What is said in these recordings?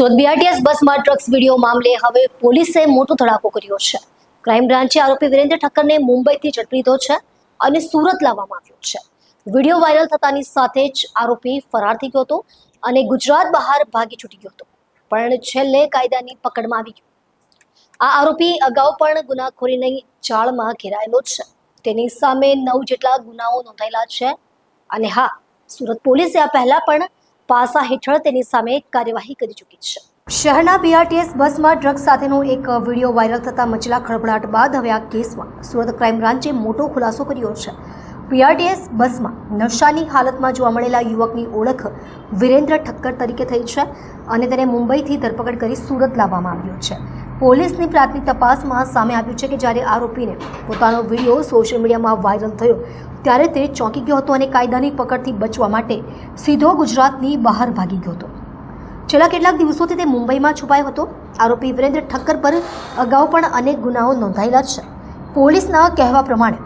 Surat BRTS બસમાં drugs video મામલે હવે પોલીસે મોટો ધડાકો કર્યો છે. ક્રાઇમ બ્રાન્ચે આરોપી વિરેન્દ્ર ઠક્કરને મુંબઈથી ઝડપી લીધો છે અને સુરત લાવવામાં આવ્યો છે. વીડિયો વાયરલ થતાની સાથે જ આરોપી ફરાર થઈ ગયો હતો અને ગુજરાત બહાર ભાગી છૂટી ગયો હતો. પણ છેલ્લે કાયદાની પકડમાં આવી ગયો. આ આરોપી અગાઉ પણ ગુનાખોરીની જાળમાં ઘેરાયેલો છે. તેની સામે નવ જેટલા ગુનાઓ નોંધાયેલા છે. અને હા, સુરત પોલીસે આ પહેલા પણ પાસા હેઠળ તેની સામે કાર્યવાહી કરી ચૂકી છે. શહેરના બીઆરટીએસ બસમાં ડ્રગ્સ સાથેનો એક વીડિયો વાયરલ થતા મચેલા ખળભળાટ બાદ હવે આ કેસમાં સુરત ક્રાઇમ બ્રાન્ચે મોટો ખુલાસો કર્યો છે. બીઆરટીએસ બસમાં નશાની હાલતમાં જોવા મળેલા યુવકની ઓળખ વિરેન્દ્ર ઠક્કર તરીકે થઈ છે અને તેને મુંબઈથી ધરપકડ કરી સુરત લાવવામાં આવ્યો છે. પોલીસની પ્રાથમિક તપાસમાં સામે આવ્યું છે કે જ્યારે આરોપીને પોતાનો વીડિયો સોશિયલ મીડિયામાં વાયરલ થયો, ત્યારે તે ચોંકી ગયો હતો અને કાયદાની પકડથી બચવા માટે સીધો ગુજરાતની બહાર ભાગી ગયો હતો. છેલ્લા કેટલાક દિવસોથી તે મુંબઈમાં છુપાયો હતો. આરોપી વિરેન્દ્ર ઠક્કર પર અગાઉ પણ અનેક ગુનાઓ નોંધાયેલા છે. પોલીસના કહેવા પ્રમાણે,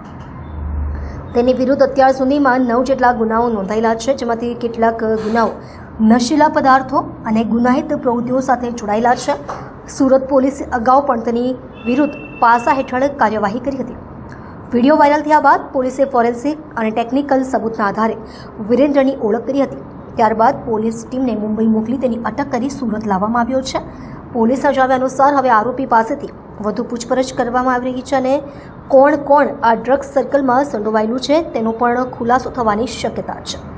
તેની વિરુદ્ધ અત્યાર સુધીમાં નવ જેટલા ગુનાઓ નોંધાયેલા છે, જેમાંથી કેટલાક ગુનાઓ નશીલા પદાર્થો અને ગુનાહિત પ્રવૃત્તિઓ સાથે જોડાયેલા છે. સુરત પોલીસે અગાઉ પણ તેની વિરુદ્ધ પાસા હેઠળ કાર્યવાહી કરી હતી. વીડિયો વાયરલ થયા બાદ પોલીસે ફોરેન્સિક અને ટેકનિકલ સબૂતના આધારે વિરેન્દ્રની ઓળખ કરી હતી. ત્યારબાદ પોલીસ ટીમને મુંબઈ મોકલી તેની અટક કરી સુરત લાવવામાં આવ્યો છે. પોલીસના જણાવ્યા અનુસાર હવે આરોપી પાસેથી વધુ પૂછપરછ કરવામાં આવી રહી છે અને કોણ કોણ આ ડ્રગ્સ સર્કલમાં સંડોવાયેલું છે તેનો પણ ખુલાસો થવાની શક્યતા છે.